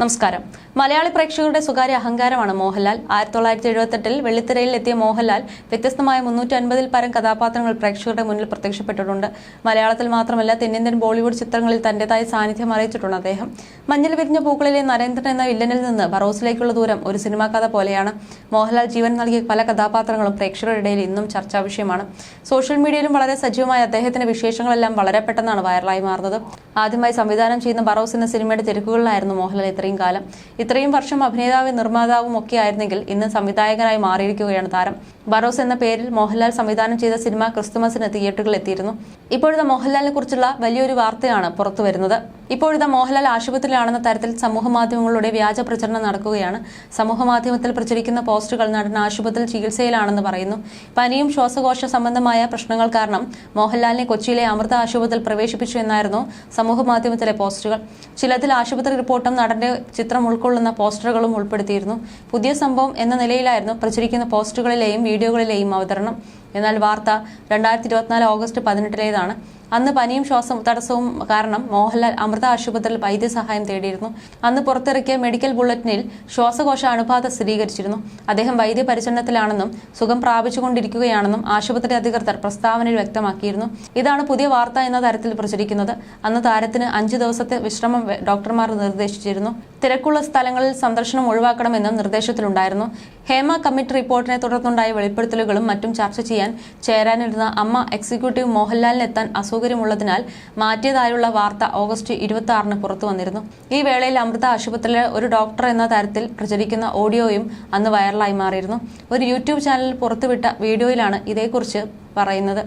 നമസ്കാരം. മലയാളി പ്രേക്ഷകരുടെ സ്വകാര്യ അഹങ്കാരമാണ് മോഹൻലാൽ. ആയിരത്തി തൊള്ളായിരത്തി എഴുപത്തെട്ടിൽ വെള്ളിത്തിരയിൽ എത്തിയ മോഹൻലാൽ വ്യത്യസ്തമായ മുന്നൂറ്റി അൻപതിൽ പരം കഥാപാത്രങ്ങൾ പ്രേക്ഷകരുടെ മുന്നിൽ പ്രത്യക്ഷപ്പെട്ടിട്ടുണ്ട്. മലയാളത്തിൽ മാത്രമല്ല തെന്നിന്ത്യൻ ബോളിവുഡ് ചിത്രങ്ങളിൽ തന്റേതായ സാന്നിധ്യം അറിയിച്ചിട്ടുണ്ട് അദ്ദേഹം. മഞ്ഞൾ വിരിഞ്ഞ പൂക്കളിലെ നരേന്ദ്രൻ എന്ന വില്ലനിൽ നിന്ന് ബറോസിലേക്കുള്ള ദൂരം ഒരു സിനിമാ കഥ പോലെയാണ്. മോഹൻലാൽ ജീവൻ നൽകിയ പല കഥാപാത്രങ്ങളും പ്രേക്ഷകരുടെ ഇടയിൽ ഇന്നും ചർച്ചാ വിഷയമാണ്. സോഷ്യൽ മീഡിയയിലും വളരെ സജീവമായ അദ്ദേഹത്തിന്റെ വിശേഷങ്ങളെല്ലാം വളരെ പെട്ടെന്നാണ് വൈറലായി മാറുന്നത്. ആദ്യമായി സംവിധാനം ചെയ്യുന്ന ബറോസ് എന്ന സിനിമയുടെ തിരക്കുകളിലായിരുന്നു മോഹൻലാൽ ഇത്രയും കാലം. ഇത്രയും വർഷം അഭിനേതാവും നിർമ്മാതാവും ഒക്കെ ആയിരുന്നെങ്കിൽ ഇന്ന് സംവിധായകനായി മാറിയിരിക്കുകയാണ് താരം. ബറോസ് എന്ന പേരിൽ മോഹൻലാൽ സംവിധാനം ചെയ്ത സിനിമ ക്രിസ്തുമസിന് തിയേറ്ററുകളിൽ എത്തിയിരുന്നു. ഇപ്പോഴത്തെ മോഹൻലാലിനെ കുറിച്ചുള്ള വലിയൊരു വാർത്തയാണ് പുറത്തു വരുന്നത് ഇപ്പോഴത്തെ മോഹൻലാൽ ആശുപത്രിയിലാണെന്ന തരത്തിൽ സമൂഹ മാധ്യമങ്ങളുടെ വ്യാജ പ്രചരണം നടക്കുകയാണ്. സമൂഹ മാധ്യമത്തിൽ പ്രചരിക്കുന്ന പോസ്റ്റുകൾ നടൻ ആശുപത്രിയിൽ ചികിത്സയിലാണെന്ന് പറയുന്നു. പനിയും ശ്വാസകോശ സംബന്ധമായ പ്രശ്നങ്ങൾ കാരണം മോഹൻലാലിനെ കൊച്ചിയിലെ അമൃത ആശുപത്രിയിൽ പ്രവേശിപ്പിച്ചു എന്നായിരുന്നു സമൂഹ മാധ്യമത്തിലെ പോസ്റ്റുകൾ. ചിലതിൽ ആശുപത്രി റിപ്പോർട്ടും നടന്റെ ചിത്രം ഉൾക്കൊള്ളുന്ന പോസ്റ്ററുകളും ഉൾപ്പെടുത്തിയിരുന്നു. പുതിയ സംഭവം എന്ന നിലയിലായിരുന്നു പ്രചരിക്കുന്ന പോസ്റ്റുകളിലെയും വീഡിയോകളിലെയും അവതരണം. എന്നാൽ വാർത്ത രണ്ടായിരത്തി ഇരുപത്തിനാല് ഓഗസ്റ്റ് പതിനെട്ടിലേതാണ്. അന്ന് പനിയും ശ്വാസം തടസ്സവും കാരണം മോഹൻലാൽ അമൃത ആശുപത്രിയിൽ വൈദ്യസഹായം തേടിയിരുന്നു. അന്ന് പുറത്തിറക്കിയ മെഡിക്കൽ ബുള്ളറ്റിനിൽ ശ്വാസകോശ അണുബാധ സ്ഥിരീകരിച്ചിരുന്നു. അദ്ദേഹം വൈദ്യപരിചരണത്തിലാണെന്നും സുഖം പ്രാപിച്ചുകൊണ്ടിരിക്കുകയാണെന്നും ആശുപത്രി അധികൃതർ പ്രസ്താവനയിൽ വ്യക്തമാക്കിയിരുന്നു. ഇതാണ് പുതിയ വാർത്ത എന്ന തരത്തിൽ പ്രചരിക്കുന്നത്. അന്ന് താരത്തിന് അഞ്ചു ദിവസത്തെ വിശ്രമം ഡോക്ടർമാർ നിർദ്ദേശിച്ചിരുന്നു. തിരക്കുള്ള സ്ഥലങ്ങളിൽ സന്ദർശനം ഒഴിവാക്കണമെന്നും നിർദ്ദേശത്തിലുണ്ടായിരുന്നു. ഹേമ കമ്മിറ്റി റിപ്പോർട്ടിനെ തുടർന്നുണ്ടായ വെളിപ്പെടുത്തലുകളും മറ്റും ചർച്ച ചെയ്യാൻ ചേരാനിരുന്ന അമ്മ എക്സിക്യൂട്ടീവ് മോഹൻലാലിനെത്താൻ അസൗകര്യമുള്ളതിനാൽ മാറ്റിയതായുള്ള വാർത്ത ഓഗസ്റ്റ് ഇരുപത്തി ആറിന് പുറത്തു വന്നിരുന്നു. ഈ വേളയിൽ അമൃത ആശുപത്രിയിലെ ഒരു ഡോക്ടർ എന്ന തരത്തിൽ പ്രചരിക്കുന്ന ഓഡിയോയും അന്ന് വൈറലായി മാറിയിരുന്നു. ഒരു യൂട്യൂബ് ചാനലിൽ പുറത്തുവിട്ട വീഡിയോയിലാണ് ഇതേക്കുറിച്ച് പറയുന്നത്.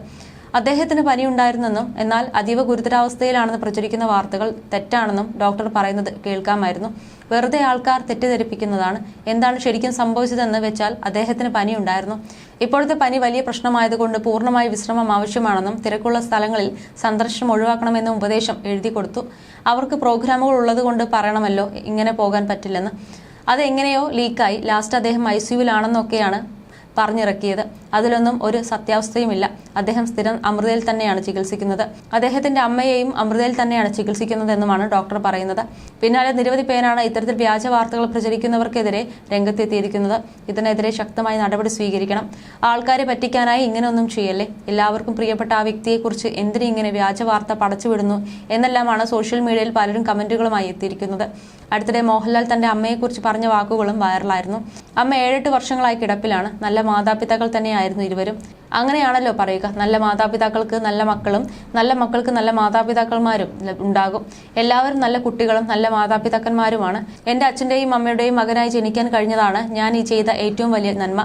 അദ്ദേഹത്തിന് പനിയുണ്ടായിരുന്നെന്നും എന്നാൽ അതീവ ഗുരുതരാവസ്ഥയിലാണെന്ന് പ്രചരിക്കുന്ന വാർത്തകൾ തെറ്റാണെന്നും ഡോക്ടർ പറയുന്നത് കേൾക്കാമായിരുന്നു. വെറുതെ ആൾക്കാർ തെറ്റിദ്ധരിപ്പിക്കുന്നതാണ്. എന്താണ് ശരിക്കും സംഭവിച്ചതെന്ന് വെച്ചാൽ അദ്ദേഹത്തിന് പനി ഉണ്ടായിരുന്നു ഇപ്പോഴത്തെ പനി വലിയ പ്രശ്നമായതുകൊണ്ട് പൂർണമായി വിശ്രമം ആവശ്യമാണെന്നും തിരക്കുള്ള സ്ഥലങ്ങളിൽ സന്ദർശനം ഒഴിവാക്കണമെന്നും ഉപദേശം എഴുതി കൊടുത്തു. അവർക്ക് പ്രോഗ്രാമുകൾ ഉള്ളതുകൊണ്ട് പറയണമല്ലോ ഇങ്ങനെ പോകാൻ പറ്റില്ലെന്ന്. അതെങ്ങനെയോ ലീക്കായി. ലാസ്റ്റ് അദ്ദേഹം ഐ സിയുവിലാണെന്നൊക്കെയാണ് പറഞ്ഞിറക്കിയത്. അതിലൊന്നും ഒരു സത്യാവസ്ഥയുമില്ല. അദ്ദേഹം സ്ഥിരം അമൃതയിൽ തന്നെയാണ് ചികിത്സിക്കുന്നത്. അദ്ദേഹത്തിന്റെ അമ്മയെയും അമൃതയിൽ തന്നെയാണ് ചികിത്സിക്കുന്നതെന്നുമാണ് ഡോക്ടർ പറയുന്നത്. പിന്നാലെ നിരവധി പേരാണ് ഇത്തരത്തിൽ വ്യാജ വാർത്തകൾ പ്രചരിക്കുന്നവർക്കെതിരെ രംഗത്തെത്തിയിരിക്കുന്നത്. ഇതിനെതിരെ ശക്തമായ നടപടി സ്വീകരിക്കണം. ആൾക്കാരെ പറ്റിക്കാനായി ഇങ്ങനെയൊന്നും ചെയ്യല്ലേ? എല്ലാവർക്കും പ്രിയപ്പെട്ട ആ വ്യക്തിയെക്കുറിച്ച് എന്തിനു ഇങ്ങനെ വ്യാജ വാർത്ത പടച്ചുവിടുന്നു എന്നെല്ലാമാണ് സോഷ്യൽ മീഡിയയിൽ പലരും കമന്റുകളുമായി എത്തിയിരിക്കുന്നത്. അടുത്തിടെ മോഹൻലാൽ തന്റെ അമ്മയെക്കുറിച്ച് പറഞ്ഞ വാക്കുകളും വൈറലായിരുന്നു. അമ്മ ഏഴെട്ട് വർഷങ്ങളായി കിടപ്പിലാണ്. നല്ല മാതാപിതാക്കൾ തന്നെയായിരുന്നു ഇരുവരും. അങ്ങനെയാണല്ലോ പറയുക. നല്ല മാതാപിതാക്കൾക്ക് നല്ല മക്കളും നല്ല മക്കൾക്ക് നല്ല മാതാപിതാക്കന്മാരും ഉണ്ടാകും. എല്ലാവരും നല്ല കുട്ടികളും നല്ല മാതാപിതാക്കന്മാരുമാണ്. എന്റെ അച്ഛന്റെയും അമ്മയുടെയും മകനായി ജനിക്കാൻ കഴിഞ്ഞതാണ് ഞാൻ ഈ ചെയ്ത ഏറ്റവും വലിയ നന്മ.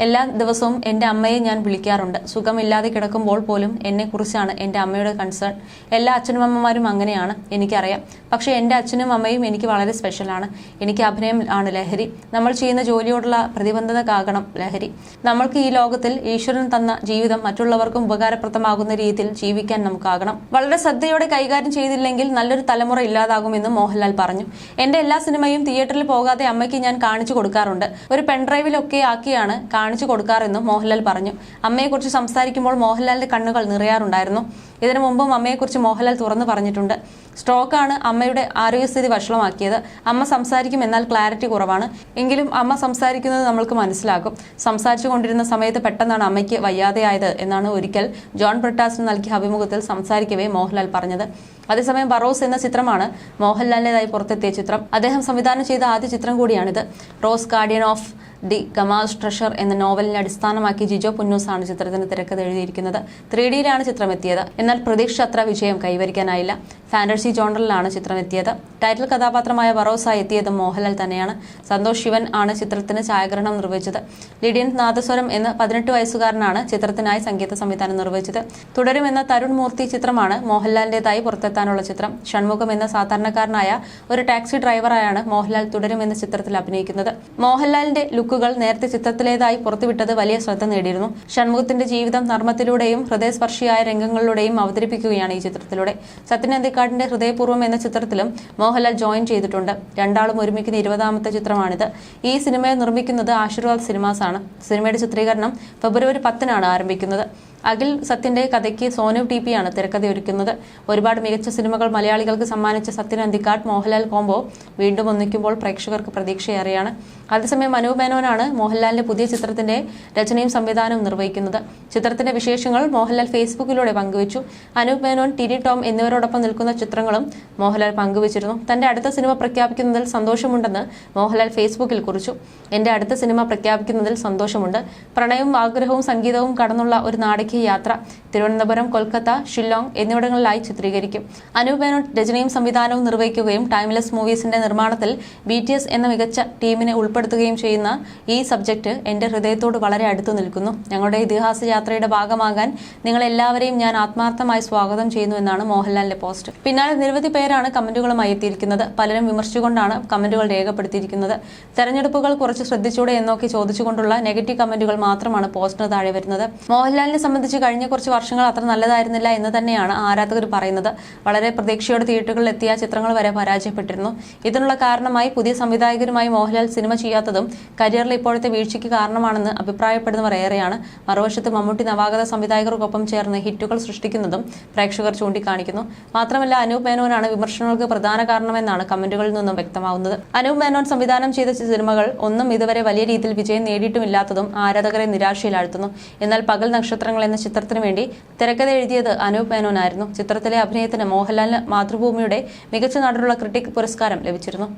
എല്ലാ ദിവസവും എന്റെ അമ്മയെ ഞാൻ വിളിക്കാറുണ്ട്. സുഖമില്ലാതെ കിടക്കുമ്പോൾ പോലും എന്നെക്കുറിച്ചാണ് എന്റെ അമ്മയുടെ കൺസേൺ എല്ലാ അച്ഛനും അമ്മമാരും അങ്ങനെയാണ് എനിക്കറിയാം. പക്ഷേ എന്റെ അച്ഛനും അമ്മയും എനിക്ക് വളരെ സ്പെഷ്യലാണ് എനിക്ക് അഭിനയം ആണ് ലഹരി. നമ്മൾ ചെയ്യുന്ന ജോലിയോടുള്ള പ്രതിബന്ധത കാകണം ലഹരി. നമ്മൾക്ക് ഈ ലോകത്തിൽ ഈശ്വരൻ തന്ന ജീവിതം മറ്റുള്ളവർക്കും ഉപകാരപ്രദമാകുന്ന രീതിയിൽ ജീവിക്കാൻ നമുക്കാകണം. വളരെ ശ്രദ്ധയോടെ കൈകാര്യം ചെയ്തില്ലെങ്കിൽ നല്ലൊരു തലമുറ ഇല്ലാതാകുമെന്നും മോഹൻലാൽ പറഞ്ഞു. എന്റെ എല്ലാ സിനിമയും തിയേറ്ററിൽ പോകാതെ അമ്മയ്ക്ക് ഞാൻ കാണിച്ചു കൊടുക്കാറുണ്ട്. ഒരു പെൺഡ്രൈവിലൊക്കെ ആക്കിയാണ് കാണിച്ചു കൊടുക്കാറെന്നും മോഹൻലാൽ പറഞ്ഞു. അമ്മയെക്കുറിച്ച് സംസാരിക്കുമ്പോൾ മോഹൻലാലിന്റെ കണ്ണുകൾ നിറയാറുണ്ടായിരുന്നു. ഇതിനു മുമ്പും അമ്മയെക്കുറിച്ച് മോഹൻലാൽ തുറന്നു പറഞ്ഞിട്ടുണ്ട്. സ്ട്രോക്കാണ് അമ്മയുടെ ആരോഗ്യസ്ഥിതി വഷളമാക്കിയത്. അമ്മ സംസാരിക്കും എന്നാൽ ക്ലാരിറ്റി കുറവാണ്. എങ്കിലും അമ്മ സംസാരിക്കുന്നത് നമ്മൾക്ക് മനസ്സിലാകും. സംസാരിച്ചു കൊണ്ടിരുന്ന സമയത്ത് പെട്ടെന്നാണ് അമ്മയ്ക്ക് വയ്യാതെയായത് എന്നാണ് ഒരിക്കൽ ജോൺ ബ്രിട്ടാസിന് നൽകിയ അഭിമുഖത്തിൽ സംസാരിക്കവേ മോഹൻലാൽ പറഞ്ഞത്. അതേസമയം ബറോസ് എന്ന ചിത്രമാണ് മോഹൻലാലിന്റേതായി പുറത്തെത്തിയ ചിത്രം. അദ്ദേഹം സംവിധാനം ചെയ്ത ആദ്യ ചിത്രം കൂടിയാണിത്. Rose guardian of the Kamas treasure എന്ന നോവലിനെ അടിസ്ഥാനമാക്കി ജിജോ പുന്നൂസാണ് ചിത്രത്തിന് തിരക്കഥ എഴുതിയിരിക്കുന്നത്. ത്രീ ഡിയിലാണ് ചിത്രം എത്തിയത് എന്നാൽ പ്രതീക്ഷ അത്ര വിജയം കൈവരിക്കാനായില്ല. ഫാന്റസി ജോണറിലാണ് ചിത്രം എത്തിയത്. ടൈറ്റിൽ കഥാപാത്രമായ വറോസായി എത്തിയത് മോഹൻലാൽ തന്നെയാണ്. സന്തോഷ് ശിവൻ ആണ് ചിത്രത്തിന് ഛായാഗ്രഹണം നിർവഹിച്ചത്. ലിഡിയൻ നാദസ്വരം എന്ന പതിനെട്ട് വയസ്സുകാരനാണ് ചിത്രത്തിനായി സംഗീത സംവിധാനം നിർവഹിച്ചത്. തുടരുമെന്ന തരുൺ മൂർത്തി ചിത്രമാണ് മോഹൻലാലിന്റേതായി പുറത്തെത്താനുള്ള ചിത്രം. ഷൺമുഖം എന്ന സാധാരണക്കാരനായ ഒരു ടാക്സി ഡ്രൈവറായാണ് മോഹൻലാൽ തുടരുമെന്ന ചിത്രത്തിൽ അഭിനയിക്കുന്നത്. മോഹൻലാലിന്റെ ലുക്കുകൾ നേരത്തെ ചിത്രത്തിലേതായി പുറത്തുവിട്ടത് വലിയ ശ്രദ്ധ നേടിയിരുന്നു. ഷൺമുഖത്തിന്റെ ജീവിതം നർമ്മത്തിലൂടെയും ഹൃദയസ്പർശിയായ രംഗങ്ങളിലൂടെയും അവതരിപ്പിക്കുകയാണ് ഈ ചിത്രത്തിലൂടെ. സത്യൻ അന്തിക്കാടിന്റെ ഹൃദയപൂർവം എന്ന ചിത്രത്തിലും മോഹൻലാൽ ജോയിൻ ചെയ്തിട്ടുണ്ട്. രണ്ടാളും ഒരുമിക്കുന്ന ഇരുപതാമത്തെ ചിത്രമാണിത്. ഈ സിനിമയെ നിർമ്മിക്കുന്നത് ആശീർവാദ് സിനിമാസാണ് സിനിമയുടെ ചിത്രീകരണം ഫെബ്രുവരി പത്തിനാണ് ആരംഭിക്കുന്നത്. അഖിൽ സത്യന്റെ കഥയ്ക്ക് സോനു ടി പി ആണ് തിരക്കഥയൊരുക്കുന്നത് ഒരുപാട് മികച്ച സിനിമകൾ മലയാളികൾക്ക് സമ്മാനിച്ച സത്യൻ അന്തിക്കാട് മോഹൻലാൽ കോംബോ വീണ്ടും ഒന്നിക്കുമ്പോൾ പ്രേക്ഷകർക്ക് പ്രതീക്ഷയേറെയാണ്. അതേസമയം മനു മേനോനാണ് മോഹൻലാലിന്റെ പുതിയ ചിത്രത്തിന്റെ രചനയും സംവിധാനവും നിർവഹിക്കുന്നത്. ചിത്രത്തിന്റെ വിശേഷങ്ങൾ മോഹൻലാൽ ഫേസ്ബുക്കിലൂടെ പങ്കുവച്ചു. അനൂപ് മേനോൻ ടിനി ടോം എന്നിവരോടൊപ്പം നിൽക്കുന്ന ചിത്രങ്ങളും മോഹൻലാൽ പങ്കുവച്ചിരുന്നു. തന്റെ അടുത്ത സിനിമ പ്രഖ്യാപിക്കുന്നതിൽ സന്തോഷമുണ്ടെന്ന് മോഹൻലാൽ ഫേസ്ബുക്കിൽ കുറിച്ചു. എന്റെ അടുത്ത സിനിമ പ്രഖ്യാപിക്കുന്നതിൽ സന്തോഷമുണ്ട്. പ്രണയവും ആഗ്രഹവും സംഗീതവും കടന്നുള്ള ഒരു നാടകീയ യാത്ര തിരുവനന്തപുരം കൊൽക്കത്ത ഷില്ലോങ് എന്നിവിടങ്ങളിലായി ചിത്രീകരിക്കും. അനൂപ് മേനോൻ രചനയും സംവിധാനവും നിർവഹിക്കുകയും ടൈംലെസ് മൂവീസിന്റെ നിർമ്മാണത്തിൽ ബി എന്ന മികച്ച ടീമിനെ ഉൾപ്പെടുത്തുകയും ചെയ്യുന്ന ഈ സബ്ജക്ട് എന്റെ ഹൃദയത്തോട് വളരെ അടുത്തു നിൽക്കുന്നു. ഞങ്ങളുടെ ഇതിഹാസ യാത്രയുടെ ഭാഗമാകാൻ നിങ്ങളെല്ലാവരെയും ഞാൻ ആത്മാർത്ഥമായി സ്വാഗതം ചെയ്യുന്നു എന്നാണ് മോഹൻലാലിന്റെ പോസ്റ്റ്. പിന്നാലെ നിരവധി പേരാണ് കമന്റുകളുമായി എത്തിയിരിക്കുന്നത്. പലരും വിമർശിച്ചുകൊണ്ടാണ് കമന്റുകൾ രേഖപ്പെടുത്തിയിരിക്കുന്നത്. തെരഞ്ഞെടുപ്പുകൾ കുറച്ച് ശ്രദ്ധിച്ചൂടെ എന്നൊക്കെ ചോദിച്ചുകൊണ്ടുള്ള നെഗറ്റീവ് കമന്റുകൾ മാത്രമാണ് പോസ്റ്റിന് താഴെ വരുന്നത്. മോഹൻലാലിനെ സംബന്ധിച്ച് കഴിഞ്ഞ കുറച്ച് വർഷങ്ങൾ അത്ര നല്ലതായിരുന്നില്ല എന്ന് തന്നെയാണ് ആരാധകർ പറയുന്നത്. വളരെ പ്രതീക്ഷയോടെ തിയേറ്ററുകളിൽ എത്തിയ ചിത്രങ്ങൾ വരെ പരാജയപ്പെട്ടിരുന്നു. ഇതിനുള്ള കാരണമായി പുതിയ സംവിധായകരുമായി മോഹൻലാൽ സിനിമ ചെയ്യാത്തതും കരിയറിൽ ഇപ്പോഴത്തെ വീഴ്ചയ്ക്ക് കാരണമാണെന്ന് അഭിപ്രായപ്പെടുന്നവർ ഏറെയാണ്. മറുവശത്ത് മമ്മൂട്ടി നവാഗത സംവിധായകർക്കൊപ്പം ചേർന്ന് ഹിറ്റുകൾ സൃഷ്ടിക്കുന്നതും പ്രേക്ഷകർ ചൂണ്ടിക്കാണിക്കുന്നു. മാത്രമല്ല അനൂപ് മേനോനാണ് വിമർശനങ്ങൾക്ക് പ്രധാന കാരണമെന്നാണ് കമന്റുകളിൽ നിന്നും വ്യക്തമാവുന്നത്. അനൂപ് മേനോൻ സംവിധാനം ചെയ്ത സിനിമകൾ ഒന്നും ഇതുവരെ വലിയ രീതിയിൽ വിജയം നേടിയിട്ടുമില്ലാത്തതും ആരാധകരെ നിരാശയിലാഴ്ത്തുന്നു. എന്നാൽ പകൽ നക്ഷത്രങ്ങൾ എന്ന ചിത്രത്തിനു വേണ്ടി തിരക്കഥ എഴുതിയത് അനൂപ് മേനോനായിരുന്നു. ചിത്രത്തിലെ അഭിനയത്തിന് മോഹൻലാലിന് മാതൃഭൂമിയുടെ മികച്ച നടനുള്ള ക്രിട്ടിക് പുരസ്കാരം ലഭിച്ചിരുന്നു.